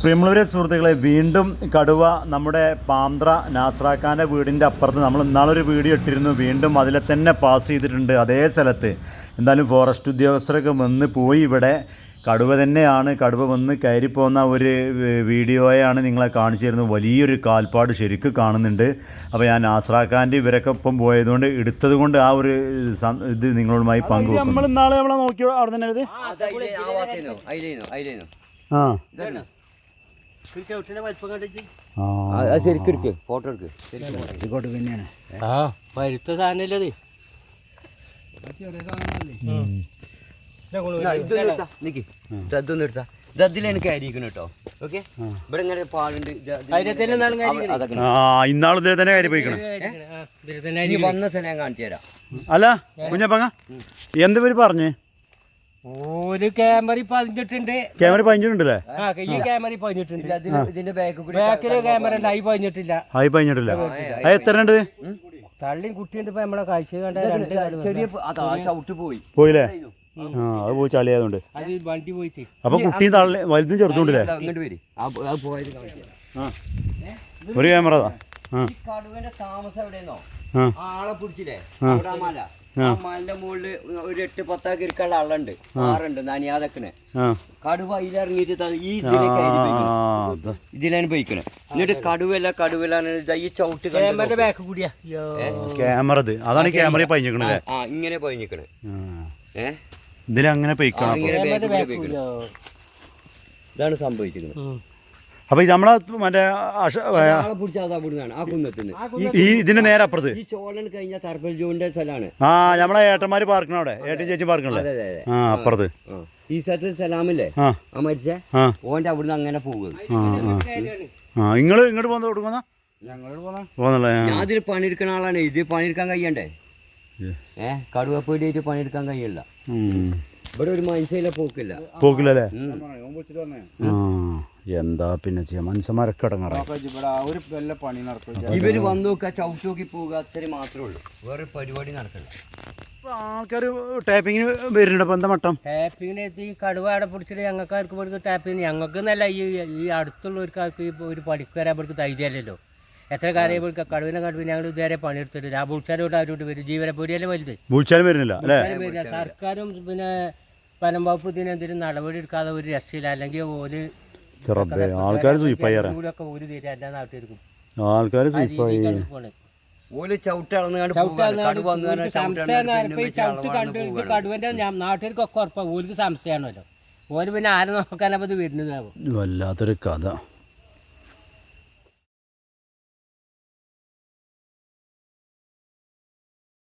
പ്രിയമുള്ളവരെ സുഹൃത്തുക്കളെ വീണ്ടും കടുവ നമ്മുടെ പാമ്പ്ര നാസ്രാഖാന്റെ വീടിന്റെ അപ്പുറത്ത്. നമ്മൾ ഇന്നാളൊരു വീഡിയോ ഇട്ടിരുന്നു. വീണ്ടും അതിലെ തന്നെ പാസ് ചെയ്തിട്ടുണ്ട് അതേ സ്ഥലത്ത്. എന്തായാലും ഫോറസ്റ്റ് ഉദ്യോഗസ്ഥരൊക്കെ വന്ന് പോയി ഇവിടെ. കടുവ തന്നെയാണ്. കടുവ വന്ന് കയറിപ്പോകുന്ന ഒരു വീഡിയോയാണ് നിങ്ങളെ കാണിച്ചു തരുന്നത് വലിയൊരു കാൽപ്പാട് ശരിക്കും കാണുന്നുണ്ട്. അപ്പോൾ ഞാൻ നാസ്രാഖാന്റെ ഇവരൊക്കെ ഒപ്പം പോയതുകൊണ്ട് എടുത്തത് കൊണ്ട് ആ ഒരു ഇത് നിങ്ങളുമായി പങ്കുവെക്കും നമ്മൾ ഇന്നാളെ നമ്മളെ നോക്കി അവിടെ തന്നെ ആ ശരിക്കും എടുക്ക് ഫോട്ടോ എടുക്ക്. ഇങ്ങോട്ട് ആ പരുത്ത ഇതൊന്നും എടുത്താ. ഇത് അതിലാണ് കയറിയിരിക്കണം കേട്ടോ. ഓക്കെ? ഇവിടെ ഇങ്ങനെ പാടുണ്ട് ഇന്നാൾ ഇതിൽ തന്നെ കയറി പോയിക്കണം. വന്ന സ്ഥലം കാണിച്ചു തരാം. അല്ല കുഞ്ഞപ്പങ്ങ എന്ത് പേര് പറഞ്ഞു? ഒരു ക്യാമറ പതിഞ്ഞിട്ടുണ്ട്. ക്യാമറ പതിഞ്ഞിട്ടുണ്ടല്ലേ? ആ ഈ ക്യാമറ പതിഞ്ഞിട്ടുണ്ട്. ഇതിന്റെ ബാക്കിൽ ക്യാമറ ഉണ്ട്. ആയി പതിഞ്ഞിട്ടില്ല. ആയി പതിഞ്ഞിട്ടില്ല. അത് എത്ര ഉണ്ട് തള്ളിയും കുട്ടിയുണ്ട് ഇപ്പൊ നമ്മളെ കാഴ്ച കണ്ട രണ്ട് ചെറിയ ചവിട്ട് പോയി. പോയില്ലേ? ആ അത് പോയി ചളിയായതുകൊണ്ട്. വണ്ടി പോയിട്ട്. അപ്പൊ കുട്ടി തള്ളി വലുതും ചെറുതുണ്ടല്ലേ അങ്ങോട്ട് വരി. ആ അത് പോയത് കാണിച്ചു തരാം. ഒരു ക്യാമറ താമസം എവിടെയെന്നോ? ആ. ആളെ പിടിച്ചില്ലേ? മലന്റെ മുകളിൽ ഒരു എട്ട് പത്താക്കി ഇരിക്കാനുള്ള ആളുണ്ട്. ആറുണ്ട് നനിയാതക്കന് കടുവ ഇതിലിറങ്ങിയിട്ട് ഈ. ഇതിലാണ് പോയിക്കണ്. എന്നിട്ട് കടുവല്ല കടുവലാണ് ഈ ചവിട്ട് കണ്ടോ? ക്യാമറ ബാക്ക് കൂടിയാ. ക്യാമറ അതാണ് ക്യാമറ പതിഞ്ഞിക്കണല്ലേ ആ ഇങ്ങനെ പോയിക്കണ് ഏ? ഇതിലങ്ങനെ. കൂടിയാ. ഇതാണ് സംഭവിച്ചിരിക്കുന്നത്. അപ്പൊ ഇത് നമ്മളെ മറ്റേ അഷ- ആളെ പിടിച്ച അതാ ഇവിടുന്നാണ് ആ കുന്നത്തിന്. ഈ ഇതിന്റെ നേരെ അപ്പുറത്ത്. ഈ ചോളൻ കഴിഞ്ഞ സർപ്പൽ ജൂവിന്റെ സ്ഥലമാണ് ആ നമ്മളെ ഏട്ടന്മാര് പാർക്കണ അവിടെ. ഏട്ടൻ ചേച്ചി പാർക്കണല്ലേ? അതെ അതെ അതെ. ആ അപ്പുറത്ത്. ആ. ഈ സ്ഥലത്ത് സലാമില്ലേ? ആ. ആ മരിച്ചേ? ആ. ഓന്റെ അവിടുന്ന് അങ്ങനെ പോകുന്നത് ആ ആ. ആ ഇങ്ങൾ ഇങ്ങോട്ട് പോകുന്ന കൊടുക്കുന്ന ഞങ്ങളോട് പോന്നാ. പോന്നല്ലേ ആ. ഞാൻ ഇതിൽ പണിയെടുക്കുന്ന ആളാണ്. ഇത് പണിയെടുക്കാൻ കഴിയണ്ടേ? ഏ. കടുവപ്പേടിയായിട്ട് പണിയെടുക്കാൻ കഴിയില്ല. ഉം. ഇവിടെ ഒരു മനസ്സിലെ പോക്കില്ല. പോക്കില്ലല്ലേ? വന്നേ ആ. എന്താ പിന്നെ ചെയ്യാം? മനുഷ്യന്മാരൊക്കെ ഒരു വല്ല പണി ഇവർ വന്നു നോക്കുക ചവിട്ടി നോക്കി പോവുക അത്രേ മാത്രമേ ഉള്ളൂ. വേറെ പരിപാടി നടക്കില്ല ആൾക്കാർ ടാപ്പിങ്ങിന് വരുന്നുണ്ട്. അപ്പൊ എന്താ മട്ടം? ടാപ്പിങ്ങിന് എത്തി ഈ കടുവ അവിടെ പിടിച്ചിട്ട് ഞങ്ങൾക്കാർക്ക് ഇവിടുത്തെ ടാപ്പിങ് ഞങ്ങൾക്ക് നല്ല ഈ ഈ അടുത്തുള്ളവർക്കാർക്ക് ഇപ്പോൾ ഒരു പണിക്ക് വരാൻ ഇവർക്ക് ധൈര്യമല്ലല്ലോ എത്ര കാര്യം ഇവർക്ക് കടുവിനെ കടുവ് ഞങ്ങൾ ഇതുവരെ പണിയെടുത്തിട്ട് ആ ബുൾച്ചാരോട്ട് അവരോട്ട് വരും. ജീവനെ പൊടിയല്ലേ വലുത് വരുന്നില്ല അല്ലേ? സർക്കാരും പിന്നെ വനം വകുപ്പ് ഇതിനെന്തെങ്കിലും നടപടി എടുക്കാതെ ഒരു രക്ഷയില്ല. അല്ലെങ്കിൽ ഒരു ചെറുപ്പേ ആൾക്കാർ. ഓൽ കടുവന്റെ നാട്ടുകാർക്കൊക്കെ ഉറപ്പാണ് സംശയമാണല്ലോ. ഓര് പിന്നെ ആരെ നോക്കാനപ്പോ ഇത് വരുന്നതാവും വല്ലാത്തൊരു കഥ.